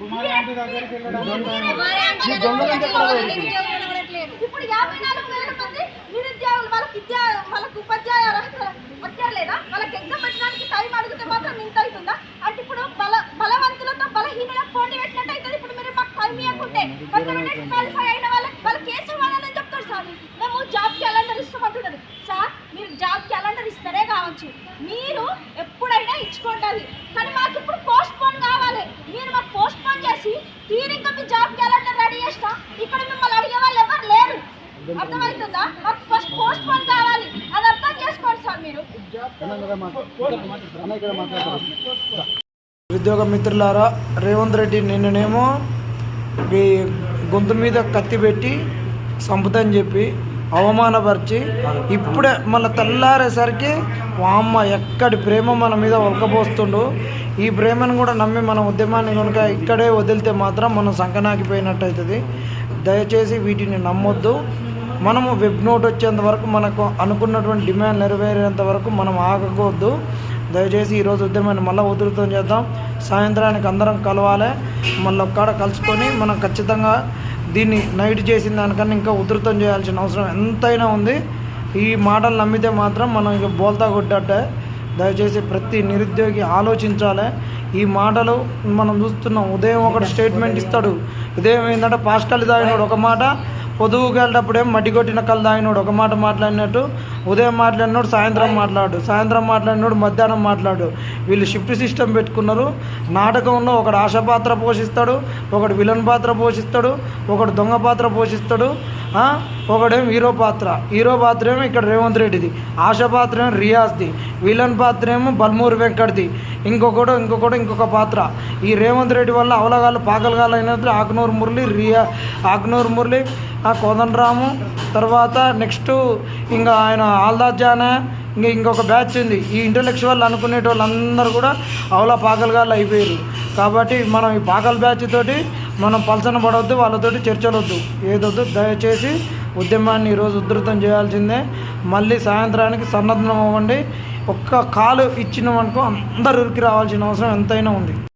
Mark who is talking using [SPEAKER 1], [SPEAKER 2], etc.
[SPEAKER 1] కుమారాంటి దగ్గరికి వెళ్ళడం
[SPEAKER 2] ఇప్పుడు యాభై నాలుగు వేల మంది నిరుద్యోగులు వాళ్ళకి విద్యా వాళ్ళకి ఉపాధ్యాయ అర్హత వచ్చేలేదా వాళ్ళకి ఎగ్జామ్ పెట్టడానికి టైం అడిగితే మాత్రం ఇంత అవుతుందా? అంటే ఇప్పుడు బల బలవంతులతో బలహీనులకు పోటీ పెట్టినట్టు అవుతుంది. ఇప్పుడు మీరు మాకు టైం ఇవ్వకుంటే కొంతమంది క్వాలిఫై అయిన వాళ్ళకి వాళ్ళకి కేసు వాళ్ళని చెప్తారు సార్. మేము జాబ్ క్యాలెండర్ ఇస్తామంటున్నారు. సార్ మీరు జాబ్ క్యాలెండర్ ఇస్తారే కావచ్చు. మీరు ఎప్పుడైనా ఇచ్చుకోండి కానీ మాకు ఇప్పుడు పోస్ట్ పోన్ కావాలి. మీరు మాకు పోస్ట్ అర్థమవుతుందా? మాకు ఫస్ట్ పోస్ట్ పోన్ కావాలి. అది అర్థం చేసుకోండి సార్ మీరు.
[SPEAKER 3] ఉద్యోగ మిత్రులారా రేవంత్ రెడ్డి నిన్ననేమో ఈ గొంతు మీద కత్తి పెట్టి చంపుతని చెప్పి అవమానపరిచి ఇప్పుడే మళ్ళీ తెల్లారేసరికి వామ్మ ఎక్కడి ప్రేమ మన మీద ఉలకపోస్తుండు ఈ ప్రేమను కూడా నమ్మి మన ఉద్యమాన్ని కనుక ఇక్కడే వదిలితే మాత్రం మనం సంకనాకిపోయినట్టు అవుతుంది దయచేసి వీటిని నమ్మొద్దు. మనము వెబ్ నోట్ వచ్చేంత వరకు మనకు అనుకున్నటువంటి డిమాండ్ నెరవేరేంత వరకు మనం ఆగకూడదు. దయచేసి ఈరోజు ఉద్యమాన్ని మళ్ళీ ఉధృతం చేద్దాం. సాయంత్రానికి అందరం కలవాలి. మళ్ళీ ఒక్కడ కలుసుకొని మనం ఖచ్చితంగా దీన్ని నైట్ చేసిన దానికన్నా ఇంకా ఉధృతం చేయాల్సిన అవసరం ఎంతైనా ఉంది. ఈ మాటలు నమ్మితే మాత్రం మనం ఇక బోల్తా కొట్టట్టే దయచేసి ప్రతి నిరుద్యోగి ఆలోచించాలి. ఈ మాటలు మనం చూస్తున్నాం. ఉదయం ఒకటి స్టేట్మెంట్ ఇస్తాడు. ఉదయం ఏంటంటే పాస్కల్ తాగినాడు ఒక మాట పొదువుకి వెళ్ళేటప్పుడేం మట్టి కొట్టిన కళ్ళు తాగినోడు ఒక మాట మాట్లాడినట్టు ఉదయం మాట్లాడినోడు సాయంత్రం మాట్లాడు సాయంత్రం మాట్లాడినోడు మధ్యాహ్నం మాట్లాడు. వీళ్ళు షిఫ్ట్ సిస్టమ్ పెట్టుకున్నారు. నాటకంలో ఒకడు ఆశ పాత్ర పోషిస్తాడు ఒకడు విలన్ పాత్ర పోషిస్తాడు ఒకడు దొంగ పాత్ర పోషిస్తాడు ఆ, ఒకడేమో హీరో పాత్ర. హీరో పాత్ర ఏమో ఇక్కడ రేవంత్ రెడ్డిది. ఆశ పాత్ర ఏమో రియాజ్ది. విలన్ పాత్ర ఏమో బల్మూరి వెంకట్ది. ఇంకొకడు ఇంకొకడు ఇంకొక పాత్ర. ఈ రేవంత్ రెడ్డి వల్ల అవలగాళ్ళు పాకలగాలు అయినట్లు ఆకునూరు మురళి రియా ఆకునూరు మురళి ఆ కోదండరాము. తర్వాత నెక్స్ట్ ఇంకా ఆయన ఆల్దాజ్ జానా ఇంకా ఇంకొక బ్యాచ్ ఉంది. ఈ ఇంటలెక్చువల్ అనుకునే వాళ్ళందరూ కూడా అవలా పాకలుగాళ్ళు అయిపోయారు కాబట్టి మనం ఈ పాకల బ్యాచ్ తోటి మనం పలసన పడవద్దు వాళ్ళతోటి చర్చలొద్దు. ఏదొద్దు దయచేసి ఉద్యమాన్ని ఈరోజు ఉధృతం చేయాల్సిందే. మళ్ళీ సాయంత్రానికి సన్నద్ధం అవ్వండి. ఒక్క కాలు ఇచ్చినామనుకో అందరు ఉరికి రావాల్సిన అవసరం ఎంతైనా ఉంది.